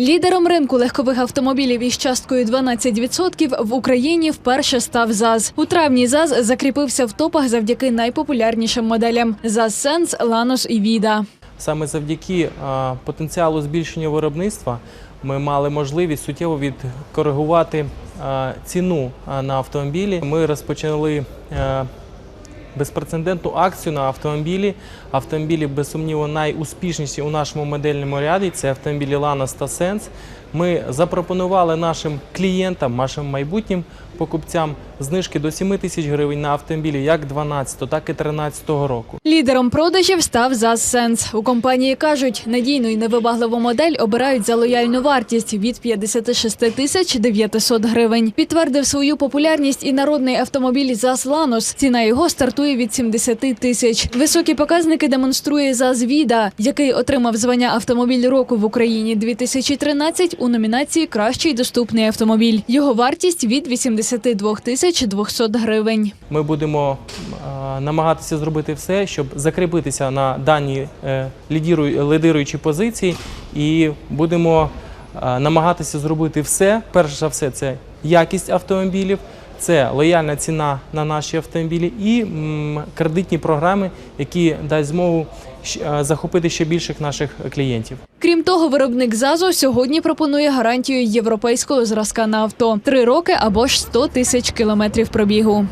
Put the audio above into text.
Лідером ринку легкових автомобілів із часткою 12% в Україні вперше став ЗАЗ. У травні ЗАЗ закріпився в топах завдяки найпопулярнішим моделям ЗАЗ Сенс, Ланос і Віда. Саме завдяки потенціалу збільшення виробництва ми мали можливість суттєво відкоригувати ціну на автомобілі. Ми розпочали е, безпрецедентну акцію на автомобілі. Автомобілі, без сумніву, найуспішніші у нашому модельному ряді. Це автомобілі та Sense. Ми запропонували нашим клієнтам, нашим майбутнім покупцям знижки до 7 тисяч гривень на автомобілі як 12, так і 13 року. Лідером продажів став ЗАЗ Сенс. У компанії кажуть, надійну і невибагливу модель обирають за лояльну вартість від 56 тисяч 900 гривень. Підтвердив свою популярність і народний автомобіль ЗАЗ Ланос. Ціна його стартує від 70 тисяч. Високі показники демонструє ЗАЗ Віда, який отримав звання автомобіль року в Україні 2013 у номінації Кращий доступний автомобіль. Його вартість від 82 тисяч 200 гривень. Ми будемо намагатися зробити все, щоб закріпитися на даній е, лідируючій позиції, і будемо намагатися зробити все. Перш за все, це якість автомобілів, це лояльна ціна на наші автомобілі і кредитні програми, які дасть змогу е, захопити ще більших наших клієнтів. Крім того, виробник ЗАЗу сьогодні пропонує гарантію європейського зразка на авто: три роки або ж 100 тисяч кілометрів пробігу.